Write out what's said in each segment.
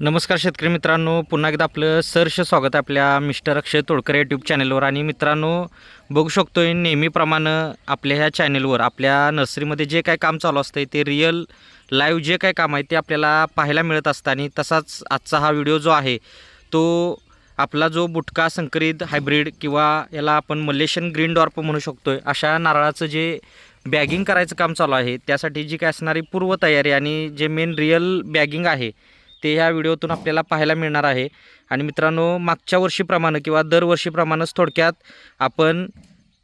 नमस्कार शेतकरी मित्रांनो पुन्हा एकदा आपलं सहर्ष स्वागत आहे आपल्या मिस्टर अक्षय तोडकर यूट्यूब चॅनलवर आणि मित्रांनो बघू शकतोय नेहमीप्रमाणे आपल्या ह्या चॅनलवर आपल्या नर्सरीमध्ये जे काय काम चालू असतं ते रिअल लाईव्ह जे काय काम आहे ते आपल्याला पाहायला मिळत असतं. आणि तसाच आजचा हा व्हिडिओ जो आहे तो आपला जो बुटका संकरित हायब्रीड किंवा याला आपण मलेशियन ग्रीन डॉर्प म्हणू शकतोय अशा नारळाचं जे बॅगिंग करायचं काम चालू आहे त्यासाठी जी काय असणारी पूर्वतयारी आणि जे मेन रिअल बॅगिंग आहे ते ह्या व्हिडिओतून आपल्याला पाहायला मिळणार आहे. आणि मित्रांनो मागच्या वर्षीप्रमाणे किंवा दरवर्षीप्रमाणेच थोडक्यात आपण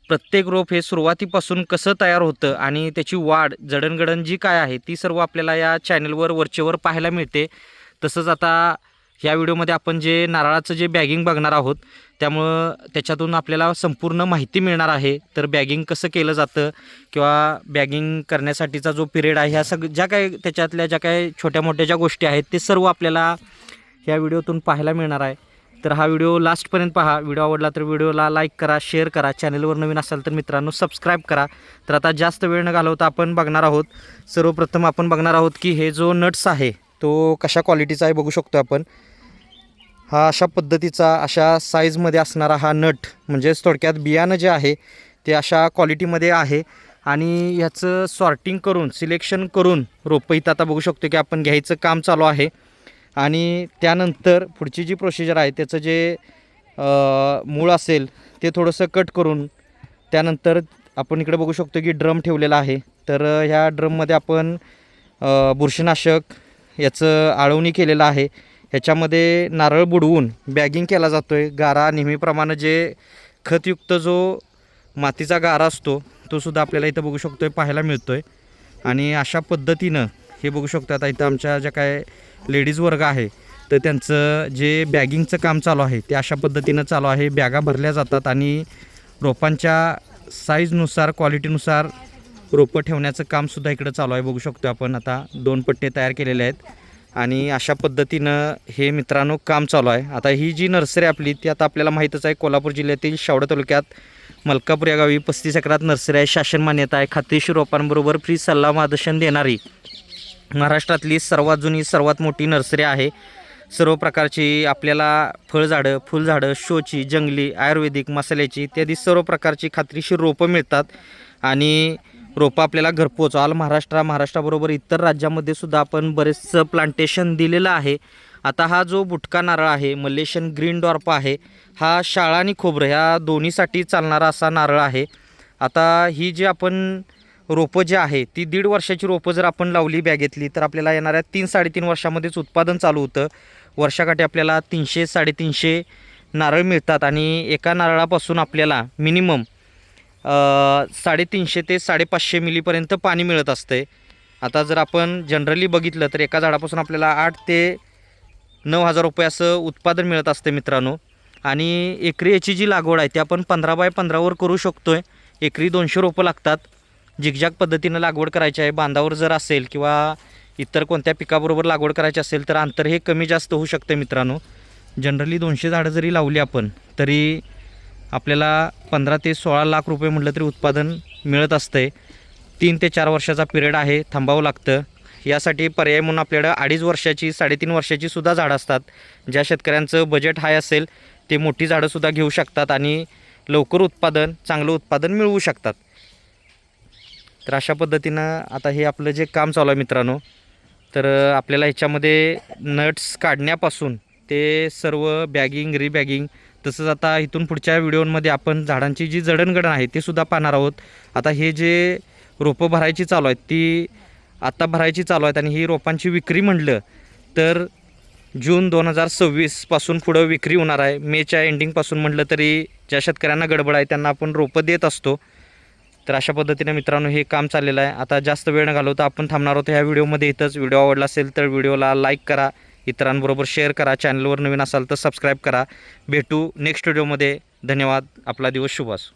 प्रत्येक रोप हे सुरुवातीपासून कसं तयार होतं आणि त्याची वाढ जडणघडण जी काय आहे ती सर्व आपल्याला या चॅनलवर वरचेवर पाहायला मिळते. तसंच आता ह्या व्हिडिओमध्ये आपण जे नारळाचं जे बॅगिंग बघणार आहोत त्यामुळं त्याच्यातून आपल्याला संपूर्ण माहिती मिळणार आहे. तर बॅगिंग कसं केलं जातं किंवा बॅगिंग करण्यासाठीचा जो पिरियड आहे ह्या सग ज्या काय त्याच्यातल्या ज्या काय छोट्या मोठ्या ज्या गोष्टी आहेत ते सर्व आपल्याला ह्या व्हिडिओतून पाहायला मिळणार आहे. तर हा व्हिडिओ लास्टपर्यंत पहा. व्हिडिओ आवडला तर व्हिडिओला लाईक करा शेअर करा. चॅनलवर नवीन असाल तर मित्रांनो सबस्क्राईब करा. तर आता जास्त वेळ न घालवता आपण बघणार आहोत सर्वप्रथम आपण बघणार आहोत की हे जो नट्स आहे तो कशा क्वालिटीचा आहे बघू शकतो आपण. हा अशा पद्धतीचा अशा साईजमध्ये असणारा हा नट म्हणजेच थोडक्यात बियाणं जे आहे ते अशा क्वालिटीमध्ये आहे. आणि ह्याचं सॉर्टिंग करून सिलेक्शन करून रोपं इथं आता बघू शकतो की आपण घ्यायचं काम चालू आहे. आणि त्यानंतर पुढची जी प्रोसिजर आहे त्याचं जे मूळ असेल ते थोडंसं कट करून त्यानंतर आपण इकडे बघू शकतो की ड्रम ठेवलेला आहे. तर ह्या ड्रममध्ये आपण बुरशीनाशक याचं आळवणी केलेलं आहे. ह्याच्यामध्ये नारळ बुडवून बॅगिंग केला जातो आहे गारा नेहमीप्रमाणे जे खतयुक्त जो मातीचा गारा असतो तो सुद्धा आपल्याला इथं बघू शकतो आहे पाहायला मिळतो आहे आणि अशा पद्धतीनं हे बघू शकतो आता इथं आमच्या ज्या काय लेडीज वर्ग आहे तर त्यांचं जे बॅगिंगचं काम चालू आहे ते अशा पद्धतीनं चालू आहे. बॅगा भरल्या जातात आणि रोपांच्या साईजनुसार क्वालिटीनुसार रोपं ठेवण्याचं कामसुद्धा इकडं चालू आहे. बघू शकतो आपण. आता दोन पट्टे तयार केलेले आहेत. आणि अशा पद्धतीनं हे मित्रांनो काम चालू आहे. आता ही जी नर्सरी आपली ती आता आपल्याला माहीतच आहे कोल्हापूर जिल्ह्यातील शावडा तालुक्यात मलकापूर या गावी पस्तीस एकरात नर्सरी आहे. शासन मान्यता आहे. खात्रीशीर रोपांबरोबर फ्री सल्ला मार्गदर्शन देणारी महाराष्ट्रातली सर्वात जुनी सर्वात मोठी नर्सरी आहे. सर्व प्रकारची आपल्याला फळझाडं फुलझाडं शोची जंगली आयुर्वेदिक मसाल्याची इत्यादी सर्व प्रकारची खात्रीशीर रोपं मिळतात. आणि रोपं आपल्याला घरपोच ऑल महाराष्ट्र महाराष्ट्राबरोबर इतर राज्यामध्ये सुद्धा आपण बरेचसं प्लांटेशन दिलेलं आहे. आता हा जो बुटका नारळ आहे मलेशियन ग्रीन डॉर्प आहे हा शाळा आणि खोबरं ह्या दोन्हीसाठी चालणारा असा नारळ आहे. आता ही जी आपण रोपं जी आहे ती दीड वर्षाची रोपं जर आपण लावली बॅगेतली तर आपल्याला येणाऱ्या तीन साडेतीन वर्षामध्येच उत्पादन चालू होतं. वर्षाकाठी आपल्याला तीनशे साडेतीनशे नारळ मिळतात आणि एका नारळापासून आपल्याला मिनिमम साडेतीनशे ते साडेपाचशे मिलीपर्यंत पाणी मिळत असते आता जर आपण जनरली बघितलं तर एका झाडापासून आपल्याला आठ ते नऊ हजार रुपये असं उत्पादन मिळत असते मित्रांनो. आणि एकरी याची जी लागवड आहे ती आपण पंधरा बाय पंधरावर करू शकतो आहे एकरी दोनशे रोपं लागतात. झिगझॅग पद्धतीनं लागवड करायची आहे. बांधावर जर असेल किंवा इतर कोणत्या पिकाबरोबर लागवड करायची असेल तर अंतर हे कमी जास्त होऊ शकते मित्रांनो. जनरली दोनशे झाडं जरी लावली आपण तरी आपल्याला पंधरा ते सोळा लाख रुपये म्हटलं तरी उत्पादन मिळत असतंय. तीन ते चार वर्षाचा पिरियड आहे थांबावं लागतं. यासाठी पर्याय म्हणून आपल्याकडं अडीच वर्षाची साडेतीन वर्षाची सुद्धा झाडं असतात. ज्या शेतकऱ्यांचं बजेट हाय असेल ते मोठी झाडंसुद्धा घेऊ शकतात आणि लवकर उत्पादन चांगलं उत्पादन मिळवू शकतात. तर अशा पद्धतीनं आता हे आपलं जे काम चालू आहे मित्रांनो तर आपल्याला ह्याच्यामध्ये नट्स काढण्यापासून ते सर्व बॅगिंग रिबॅगिंग तसंच आता इथून पुढच्या व्हिडिओमध्ये आपण झाडांची जी जडणगडण आहे ते सुद्धा पाहणार आहोत. आता हे जे रोपं भरायची चालू आहेत ती आत्ता भरायची चालू आहेत आणि ही रोपांची विक्री म्हटलं तर जून दोन हजार सव्वीसपासून पुढं विक्री होणार आहे. मेच्या एंडिंगपासून म्हटलं तरी ज्या शेतकऱ्यांना गडबड आहे त्यांना आपण रोपं देत असतो. तर अशा पद्धतीने मित्रांनो हे काम चाललेलं आहे. आता जास्त वेळ न घालवता आपण थांबणार होतो ह्या व्हिडिओमध्ये इथंच. व्हिडिओ आवडला असेल तर व्हिडिओला लाईक करा. इतरांबरोबर शेअर करा. चॅनलवर नवीन असाल तर सबस्क्राईब करा. भेटू नेक्स्ट व्हिडिओमध्ये धन्यवाद. आपला दिवस शुभ असो.